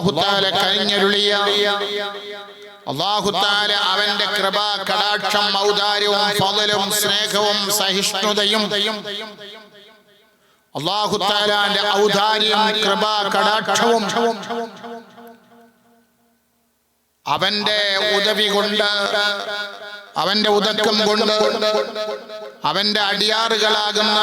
അള്ളാഹുത്താല കഴിഞ്ഞരുളിയ അള്ളാഹുത്താല അവന്റെ കൃപ കടാക്ഷം ഔദാര്യവും ഫضലും സ്നേഹവും സഹിഷ്ണുതയും അള്ളാഹുത്താലാന്റെ ഔദാര്യം കൃപ കടാക്ഷവും അവന്റെ ഉദവി കൊണ്ട് അവന്റെ ഉദക്കം കൊണ്ട് അവന്റെ അടിയാറുകളാകുന്ന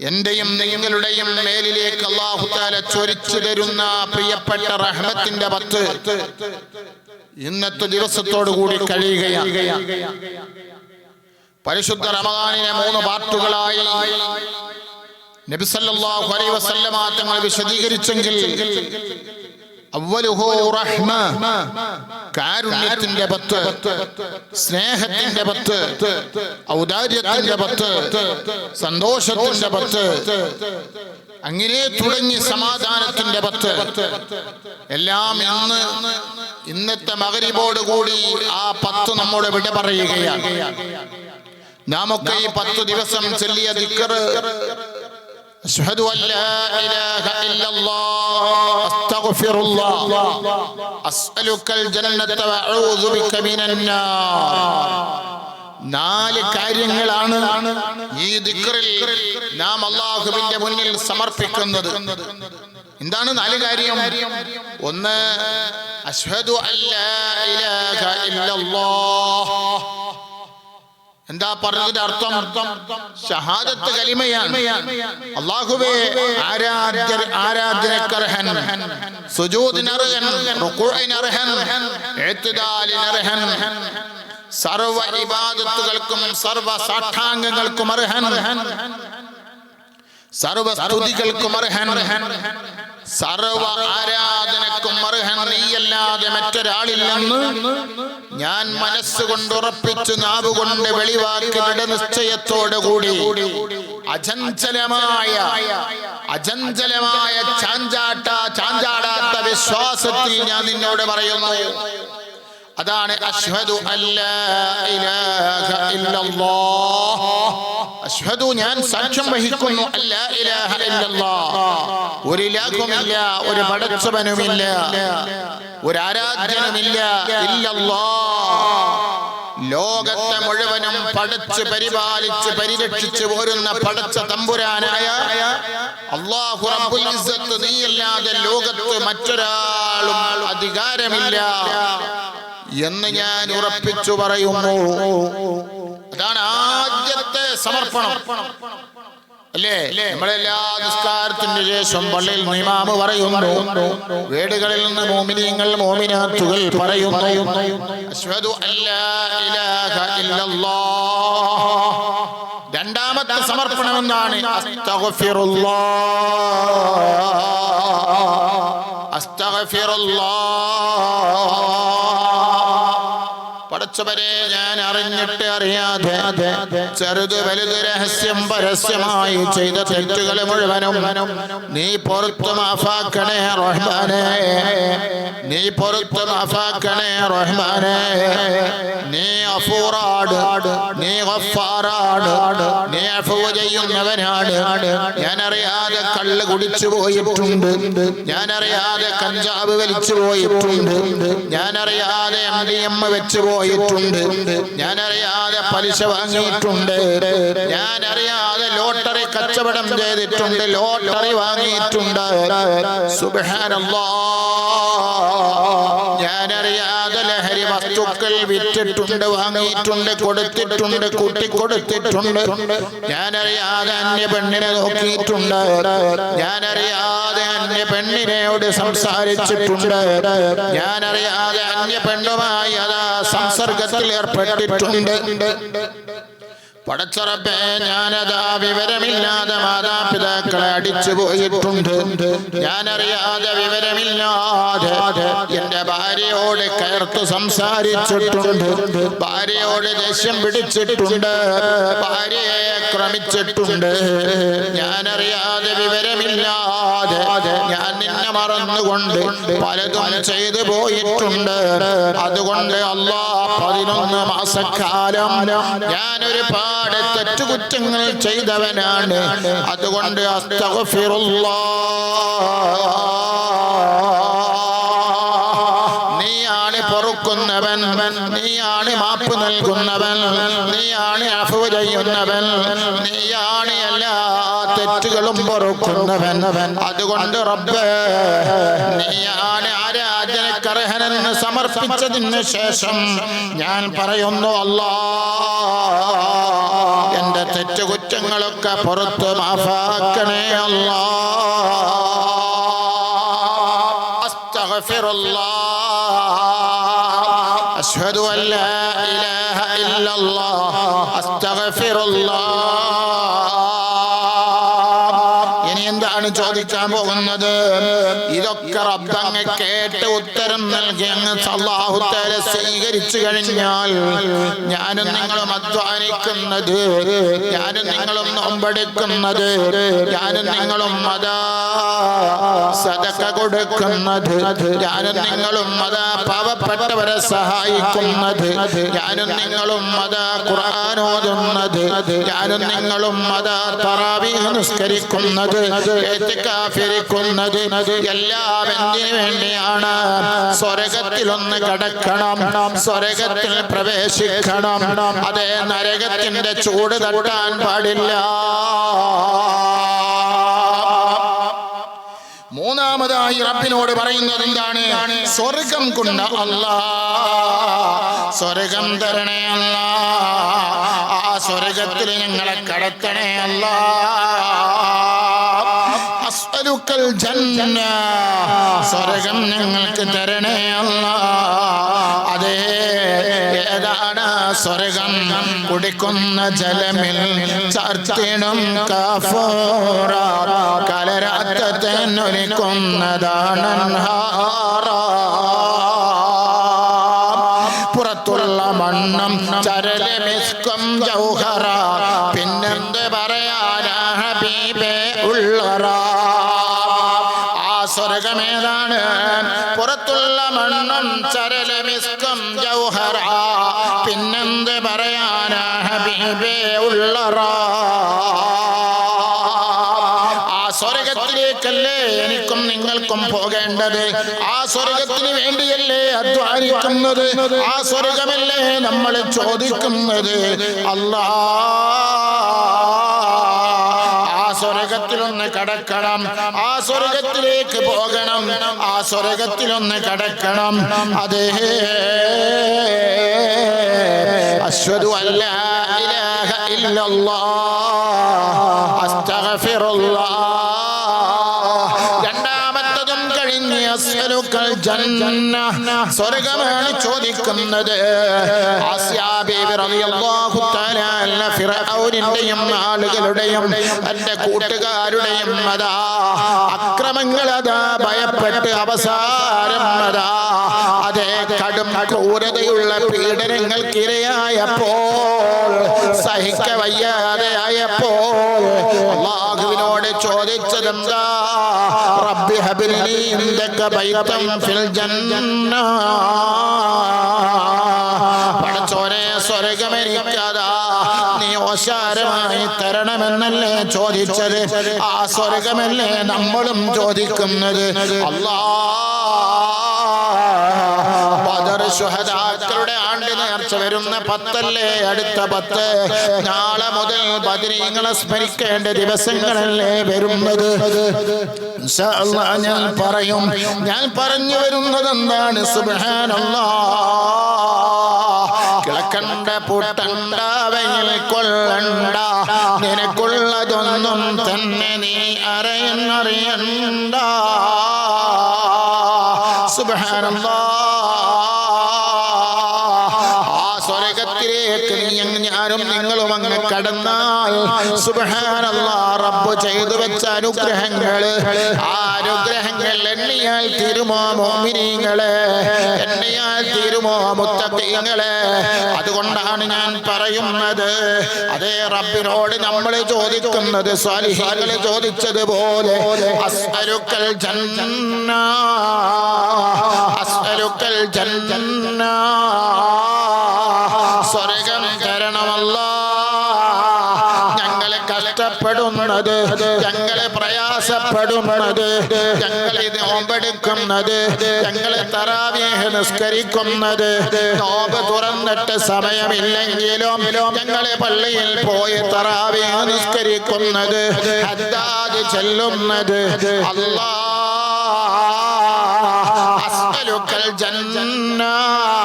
എന്റെയും നിങ്ങളുടെയും മേലിലേക്ക് അള്ളാഹുത്താല ചൊരിച്ചു തരുന്ന പ്രിയപ്പെട്ട റഹ്മത്തിന്റെ പത്ത് ഇന്നത്തെ ദിവസത്തോടു കൂടി കഴിയുകയാണ്. പരിശുദ്ധ റമദാനിനെ മൂന്ന് പാർട്ടുകളായി നബിസല്ലാഹു അലൈ വസല്ലമാറ്റങ്ങൾ വിശദീകരിച്ചെങ്കിൽ കാരുണ്യത്തിന്റെ പത്ത് സ്നേഹത്തിന്റെ പത്ത് ഔദാര്യത്തിന്റെ പത്ത് സന്തോഷത്തിന്റെ പത്ത്. അങ്ങനെ തുടങ്ങി സമാധാനത്തിന്റെ പത്ത്. എല്ലാം ഇന്ന് ഇന്നത്തെ മകരിബോട് കൂടി ആ പത്ത് നമ്മോട് വിട പറയുകയാണ്. നാമൊക്കെ ഈ പത്ത് ദിവസം ചെല്ലിയ ദിക്കറ് أشهد أن لا إله إلا الله أستغفر الله أسألك الجنة وأعوذ بك من النار നാല് കാര്യങ്ങളാണ് ഈ ദിക്റിൽ നാം അള്ളാഹുവിന്റെ മുന്നിൽ സമർപ്പിക്കുന്നത് എന്താണ് നാല് കാര്യം ഒന്ന് അഷ്ഹദു അല്ലാ ഇലാഹ ഇല്ലല്ലാഹ് എന്താ പറഞ്ഞതിന്റെ അർത്ഥം? ഷഹാദത്ത് കലിമയാണ്. അള്ളാഹുവേ ആരാധ്യ ആരാധനക്കർഹൻ സുജൂദിനർഹൻ റുക്കുഇനർഹൻ എഴുത്തുദാലിനർഹൻ സർവ ഇബാദത്തുകൾക്കും സർവ സാഷ്ടാംഗങ്ങൾക്കും അർഹൻ സർവ സ്തുതികൾക്കും അർഹൻ സർവ ആരാധനക്കും അർഹൻ നീയല്ലാതെ മറ്റൊരാളില്ലെന്ന് ഞാൻ മനസ്സുകൊണ്ട് ഉറപ്പിച്ചു നാവുകൊണ്ട് വെളിവാക്കി ദൃഢനിശ്ചയത്തോടു കൂടി അചഞ്ചലമായ അചഞ്ചലമായ ചാഞ്ചാട്ട ചാഞ്ചാടാത്ത വിശ്വാസത്തിൽ ഞാൻ നിന്നോട് പറയുന്നു. അതാണ് അഷ്ഹദു അല്ലാ ഇലാഹ അഷ്ഹദു ഞാൻ സാക്ഷ്യം വഹിക്കുന്നു അല്ലാ ഇലാഹ ഇല്ലല്ലാഹ് ഒരു ഇലാഹുമില്ല ഒരു പടച്ചവനുമില്ല ഒരു ആരാധ്യനുമില്ല ഇല്ലല്ലാഹ് ലോകത്തെ മുഴുവനും പടച്ച് പരിപാലിച്ച് പരിരക്ഷിച്ച് പോരുന്ന പടച്ച തമ്പുരാനായ അള്ളാഹു നീയല്ലാതെ ലോകത്ത് മറ്റൊരാളും അധികാരമില്ല എന്ന് ഞാൻ ഉറപ്പിച്ചു പറയുന്നു. അതാണ് ആദ്യത്തെ സമർപ്പണം. അല്ലേ? നമ്മളെല്ലാ നിസ്കാരത്തിന്റെ ശേഷം പള്ളിയിൽ നിമാമ് പറയുന്നു വീടുകളിൽ നിന്ന് മോമിനിയങ്ങൾ മോമിനാത്തുകൾ പറയുന്നു രണ്ടാമത്തെ സമർപ്പണം എന്നാണ് പടച്ചവരെ ഞാൻ അറിഞ്ഞിട്ട് അറിയാതെ ചെറുത് വലുത് രഹസ്യം പരസ്യമായി ചെയ്ത തെറ്റുകൾ മുഴുവനും നീ പുറത്തു മാഫാക്കണേ റഹ്മാനെ. നീ പുറത്തു മാഫാക്കണേ റഹ്മാനെ. നീ അഫൂറാട് നീ ഗഫാറാട് നീ അഫൂ ചെയ്യുന്നവനാണ്. ഞാൻ അറിയാതെ കള്ള് കുടിച്ചു പോയിട്ടുണ്ട്. ഞാനറിയാതെ കഞ്ചാവ് വലിച്ചു പോയിട്ടുണ്ട്. ഞാനറിയാതെ അടിയമ്മ വെച്ചു പോയിട്ടുണ്ട്. ഞാനറിയാതെ പലിശ വാങ്ങിയിട്ടുണ്ട്. ഞാനറിയാതെ ലോട്ടറി കച്ചവടം ചെയ്തിട്ടുണ്ട്. ലോട്ടറി വാങ്ങിയിട്ടുണ്ട്. അറിയാതെ ലഹരി വസ്തുക്കൾ വിറ്റിട്ടുണ്ട് വാങ്ങിയിട്ടുണ്ട് കൊടുത്തിട്ടുണ്ട് കൂട്ടിക്കൊടുത്തിട്ടുണ്ട്. ഞാൻ അറിയാതെ അന്യ പെണ്ണിനെ നോക്കിയിട്ടുണ്ട്. ഞാനറിയാതെ അന്യ പെണ്ണിനോട് സംസാരിച്ചിട്ടുണ്ട്. ഞാനറിയാതെ അന്യ പെണ്ണുമായി അതാ സംസർഗത്തിൽ ഏർപ്പെട്ടിട്ടുണ്ട്. പടച്ചറപ്പേ ഞാനതാ വിവരമില്ലാതെ മാതാപിതാക്കളെ അടിച്ചു പോയിട്ടുണ്ട്. ഞാനറിയാതെ വിവരമില്ലാതെ എന്റെ ഭാര്യയോട് കയർത്തു സംസാരിച്ചിട്ടുണ്ട്. ഭാര്യയോട് ദേഷ്യം പിടിച്ചിട്ടുണ്ട്. ഭാര്യയെ ക്രമിച്ചിട്ടുണ്ട് ഞാനറിയാതെ വിവരമില്ലാതെ ഞാൻ നിന്നെ മറന്നുകൊണ്ട് പലതും ചെയ്തു പോയിട്ടുണ്ട്. അതുകൊണ്ട് അല്ലാ പതിനൊന്ന് മാസക്കാലം ഞാനൊരു പാട് തെറ്റുകുറ്റങ്ങൾ ചെയ്തവനാണ്. അതുകൊണ്ട് അസ്തഫിറുള്ള നീയാണ് പൊറുക്കുന്നവൻ നീയാണ് മാപ്പ് നൽകുന്നവൻ നീയാണ് അഫു ചെയ്യുന്നവൻ നീ തെറ്റുകളും പൊറുക്കുന്നവൻ അതുകൊണ്ട് റബ്ബ് നീയാണ് ആരാധനക്കർഹനെന്ന് സമർപ്പിച്ചതിന് ശേഷം ഞാൻ പറയുന്നു അല്ലാ എന്റെ തെറ്റുകുറ്റങ്ങളൊക്കെ പുറത്ത് മാഫാക്കണേ അല്ലാ أستغفر الله أشهد أن لا إله إلا الله എന്താണ് ചോദിക്കാൻ പോകുന്നത്? ഇതൊക്കെ റബ്ബങ്ങ് കേട്ട് ഉത്തരം നൽകി അങ്ങ് സല്ലാഹുത്തേരെ സ്വീകരിച്ചു കഴിഞ്ഞാൽ ഞാനും നിങ്ങളും അധ്വാനിക്കുന്നത് ഞാനും നിങ്ങളും നോമ്പെടുക്കുന്നത് ഞാനും നിങ്ങളും അതാ സദക്ക കൊടുക്കുന്നത് ഞാനും നിങ്ങളും അതാ പാവപ്പെട്ടവരെ സഹായിക്കുന്നത് ഞാനും നിങ്ങളും അതാ ഖുർആൻ ഓതുന്നത് ഞാനും നിങ്ങളും അതാ തറാവി നിസ്കരിക്കുന്നത് ഏത്തിക്കാഫിരിക്കുന്നത് എല്ലാം എന്തിനു വേണ്ടിയാണ്? സ്വർഗത്തിലൊന്ന് കടക്കണം സ്വർഗത്തിൽ പ്രവേശിക്കണം. അതേ നരകത്തിന്റെ ചൂട് തട്ടാൻ പാടില്ല. മൂന്നാമതായി റബ്ബിനോട് പറയുന്നത് എന്താണ്? സ്വർഗം കൊണ്ട് അല്ല. സ്വർഗം തരണേ അല്ല. ആ സ്വർഗത്തിൽ ഞങ്ങളെ കടത്തണേ അല്ല. അസ്വലുക്കൽ ജന്ന സ്വർഗം ഞങ്ങൾക്ക് തരണേ അല്ല. അതേ ഏതാണ് സ്വർഗം? കുടിക്കുന്ന ജലമിൽ ചർത്തിടും കാഫോറ. കലരാത്തനൊരുക്കുന്നതാണ് പുറത്തുള്ള മണ്ണം ചരലമിസ്കം ജൗഹറ. പിന്നെന്ത് പറയാനാ ഹബീബേ ഉള്ളറ? സ്വർഗത്തിലേക്കല്ലേ എനിക്കും നിങ്ങൾക്കും പോകേണ്ടത്? ആ സ്വർഗത്തിന് വേണ്ടിയല്ലേ അധ്വാനിക്കുന്നത്? ആ സ്വർഗമല്ലേ നമ്മൾ ചോദിക്കുന്നത്? അല്ലാ. സ്വർഗത്തിലൊന്ന് കടക്കണം. ആ സ്വർഗത്തിലേക്ക് പോകണം. ആ സ്വർഗത്തിലൊന്ന് കടക്കണം. അതേ. അശ്വതു അല്ല ഇലാഹ ഇല്ലല്ലാഹ് സ്വർഗമാണ് ചോദിക്കുന്നത്. ഫിർഔനിന്റെയും ആളുകളുടെയും തന്റെ കൂട്ടുകാരുടെയും അതാ അക്രമങ്ങൾ അതാ ഭയപ്പെട്ട് അവസാനം അതാ അതേ കടും ക്രൂരതയുള്ള പീഡനങ്ങൾക്ക് ഇരയായപ്പോൾ സഹിക്ക വയ്യാതെ ആയപ്പോൾ അള്ളാഹുവിനോട് ചോദിച്ചതെന്താ? ഹബിലി ഇന്ദക ബൈതം ഫിൽ ജന്ന. പടച്ചോനെ സ്വർഗമെനിക്കതാ നീ ഓശാരമായി തരണമെന്നല്ലേ ചോദിച്ചത്? ആ സ്വർഗമല്ലേ നമ്മളും ചോദിക്കുന്നത്? അല്ലാ ബദർ നേർച്ച വരുന്ന പത്തല്ലേ? അടുത്ത പത്ത്. നാളെ മുതൽ ബദരീങ്ങളെ സ്മരിക്കേണ്ട ദിവസങ്ങളല്ലേ വരുന്നത്? ഞാൻ പറയും. ഞാൻ പറഞ്ഞു വരുന്നത് എന്താണ് കിളക്കണ്ട പൂട്ടണ്ട കൊള്ളണ്ട. നിനക്കുള്ളതൊന്നും തന്നെ നീ അറിയുന്നറിയണ്ട. സുബ്ഹാനല്ലാ. അങ്ങ് കടന്നാൽ റബ്ബ് ചെയ്തു വെച്ച അനുഗ്രഹങ്ങൾ ആ അനുഗ്രഹങ്ങൾ എണ്ണിയാൽ തീരുമോ മോമിനിങ്ങളെ? എണ്ണിയാൽ തീരുമോ മുത്തീങ്ങളെ അതുകൊണ്ടാണ് ഞാൻ പറയുന്നത്. അതേ റബ്ബിനോട് നമ്മൾ ചോദിക്കുന്നത് സ്വാലിഹികൾ ചോദിച്ചതുപോലെ അസ്അലുക്കൽ ജന്ന അസ്അലുക്കൽ ജന്ന. കഷ്ടപ്പെടുന്നത് ഞങ്ങളെ പ്രയാസപ്പെടുന്നത്. ഞങ്ങളെ നോമ്പെടുക്കുന്നത് ഞങ്ങളെ തറാവേഹ നിസ്കരിക്കുന്നത്. നോമ്പ് തുറന്നിട്ട് സമയമില്ലെങ്കിലും ഞങ്ങളെ പള്ളിയിൽ പോയി തറാവേഹ നിസ്കരിക്കുന്നത്. ചെല്ലുന്നത്. അല്ലാ ജന്ന വേണ്ടിയാണ്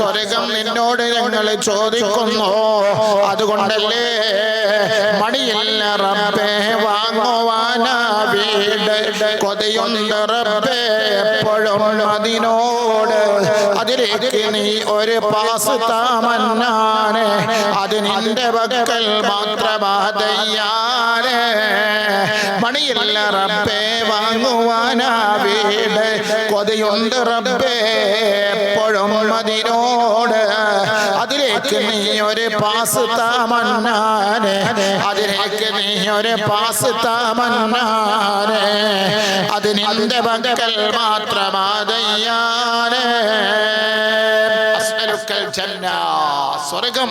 സ്വർഗം നിന്നോട് ഞങ്ങൾ ചോദിക്കുന്നു. അതുകൊണ്ടല്ലേ മണിയില്ല റബ്ബേ വാങ്ങുവാനാ വീട്. കൊതയുണ്ട് റബ്ബേ എപ്പോഴും അതിനോട്. അതിലേക്ക് നീ ഒരു പാസ് താമന്നാനെ. അത് നിന്റെ പക്കൽ മാത്രമാതയ്യാനെ മണിയില്ല റബ്ബേ വാങ്ങുവാനാ വീട്. കൊതയുണ്ട് റബ്ബേ എപ്പോഴും അതിനോട് അതിലേക്ക് നീ ഒരു പാസ് താമന്നാനെ. അതിലേക്ക് നീ ഒരു പാസ് താമന്നാനെ. അത് നിന്റെ മാത്രമാതയ്യാനെ. സ്വർഗം.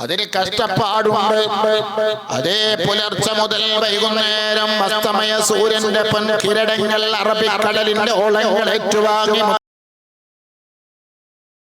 അതിന് കഷ്ടപ്പാടുണ്ട്. അതേ പുലർച്ച മുതൽ വൈകുന്നേരം അസ്തമയ സൂര്യന്റെ പൊൻ കിരടങ്ങൾ അറബിക്കടലിന്റെ ഓളങ്ങൾ ഏറ്റുവാങ്ങി